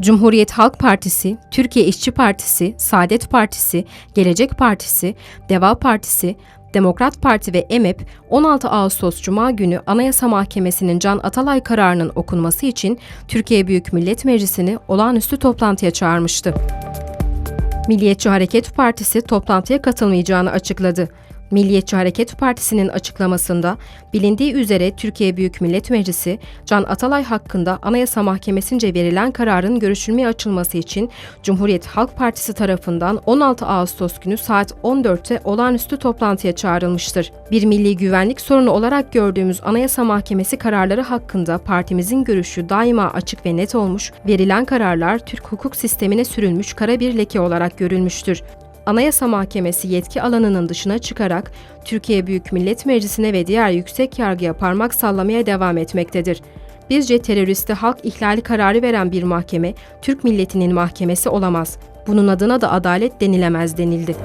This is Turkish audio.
Cumhuriyet Halk Partisi, Türkiye İşçi Partisi, Saadet Partisi, Gelecek Partisi, Deva Partisi, Demokrat Parti ve EMEP 16 Ağustos Cuma günü Anayasa Mahkemesi'nin Can Atalay kararının okunması için Türkiye Büyük Millet Meclisi'ni olağanüstü toplantıya çağırmıştı. Milliyetçi Hareket Partisi toplantıya katılmayacağını açıkladı. Milliyetçi Hareket Partisi'nin açıklamasında bilindiği üzere Türkiye Büyük Millet Meclisi Can Atalay hakkında Anayasa Mahkemesi'nce verilen kararın görüşülmeye açılması için Cumhuriyet Halk Partisi tarafından 16 Ağustos günü saat 14'te olağanüstü toplantıya çağrılmıştır. Bir milli güvenlik sorunu olarak gördüğümüz Anayasa Mahkemesi kararları hakkında partimizin görüşü daima açık ve net olmuş, verilen kararlar Türk hukuk sistemine sürülmüş kara bir leke olarak görülmüştür. Anayasa Mahkemesi yetki alanının dışına çıkarak Türkiye Büyük Millet Meclisi'ne ve diğer yüksek yargıya parmak sallamaya devam etmektedir. Bizce teröriste halk ihlali kararı veren bir mahkeme, Türk milletinin mahkemesi olamaz. Bunun adına da adalet denilemez denildi.